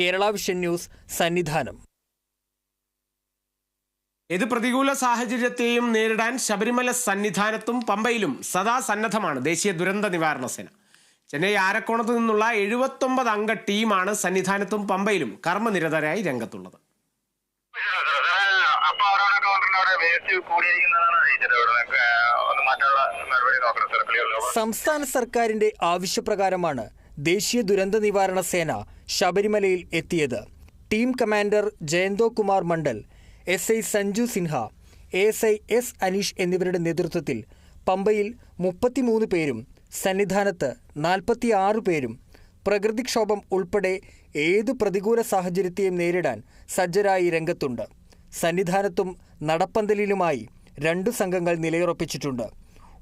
Kerala vision news Sannidhanam. ഏത് പ്രതികൂല സാഹചര്യത്തെയും നേരിടാൻ ശബരിമല സന്നിധാനത്തും പമ്പയിലും സദാ സന്നദ്ധമാണ് ദേശീയ ദുരന്ത നിവാരണ സേന. ചെന്നൈ ആരക്കോണത്ത് നിന്നുള്ള എഴുപത്തൊമ്പത് അംഗ ടീമാണ് സന്നിധാനത്തും പമ്പയിലും കർമ്മനിരതരായി രംഗത്തുള്ളത്. സംസ്ഥാന സർക്കാരിന്റെ ആവശ്യപ്രകാരമാണ് ദേശീയ ദുരന്ത നിവാരണ സേന ശബരിമലയിൽ എത്തിയത്. Team commander Jayanto Kumar Mandal S I Sanju Sinha S I S Aneesh എന്നിവരുടെ നേതൃത്വത്തിൽ പമ്പയിൽ മുപ്പത്തിമൂന്ന് പേരും സന്നിധാനത്ത് നാൽപ്പത്തിയാറ് പേരും പ്രകൃതിക്ഷോഭം ഉൾപ്പെടെ ഏത് പ്രതികൂല സാഹചര്യത്തെയും നേരിടാൻ സജ്ജരായി രംഗത്തുണ്ട്. സന്നിധാനത്തും നടപ്പന്തലിലുമായി രണ്ടു സംഘങ്ങൾ നിലയുറപ്പിച്ചിട്ടുണ്ട്.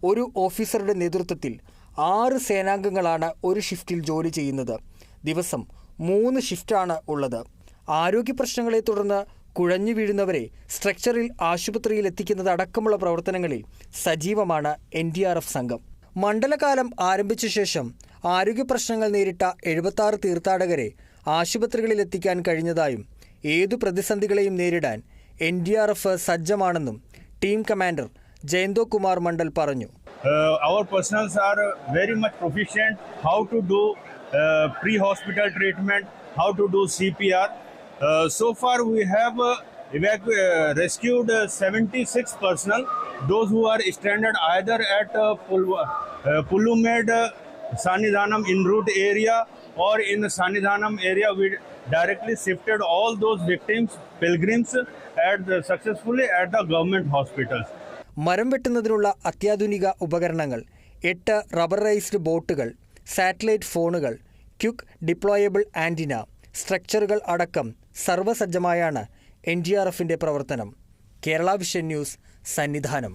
ഒരു ഓഫീസറുടെ നേതൃത്വത്തിൽ ആറ് സേനാംഗങ്ങളാണ് ഒരു ഷിഫ്റ്റിൽ ജോലി ചെയ്യുന്നത്. ദിവസം മൂന്ന് ഷിഫ്റ്റാണ് ഉള്ളത്. ആരോഗ്യ പ്രശ്നങ്ങളെ തുടർന്ന് കുഴഞ്ഞു വീഴുന്നവരെ സ്ട്രക്ചറിൽ ആശുപത്രിയിൽ എത്തിക്കുന്നത് അടക്കമുള്ള പ്രവർത്തനങ്ങളിൽ സജീവമാണ് എൻ ഡി ആർ എഫ് സംഘം. മണ്ഡലകാലം ആരംഭിച്ച ശേഷം ആരോഗ്യ പ്രശ്നങ്ങൾ നേരിട്ട എഴുപത്തി തീർത്ഥാടകരെ ആശുപത്രികളിൽ എത്തിക്കാൻ കഴിഞ്ഞതായും ഏതു പ്രതിസന്ധികളെയും നേരിടാൻ എൻ ഡി ആർ എഫ് സജ്ജമാണെന്നും ടീം കമാൻഡർ ജയന്തോ കുമാർ മണ്ഡൽ പറഞ്ഞു. Our personals are very much proficient how to do uh, pre-hospital treatment, how to do CPR. Uh, so far, we have uh, uh, rescued uh, 76 personnel, those who are stranded either at uh, uh, Pulumed, uh, Sanidhanam in route area or in the Sanidhanam area. We directly shifted all those victims, pilgrims, at the, successfully at the government hospitals. മരം വെട്ടുന്നതിനുള്ള അത്യാധുനിക ഉപകരണങ്ങൾ എട്ട് rubberised ബോട്ടുകൾ satellite ഫോണുകൾ quick ഡിപ്ലോയബിൾ antenna സ്ട്രക്ചറുകൾ അടക്കം സർവസജ്ജമായാണ് N D R എഫിന്റെ പ്രവർത്തനം. Kerala vision news Sannidhanam.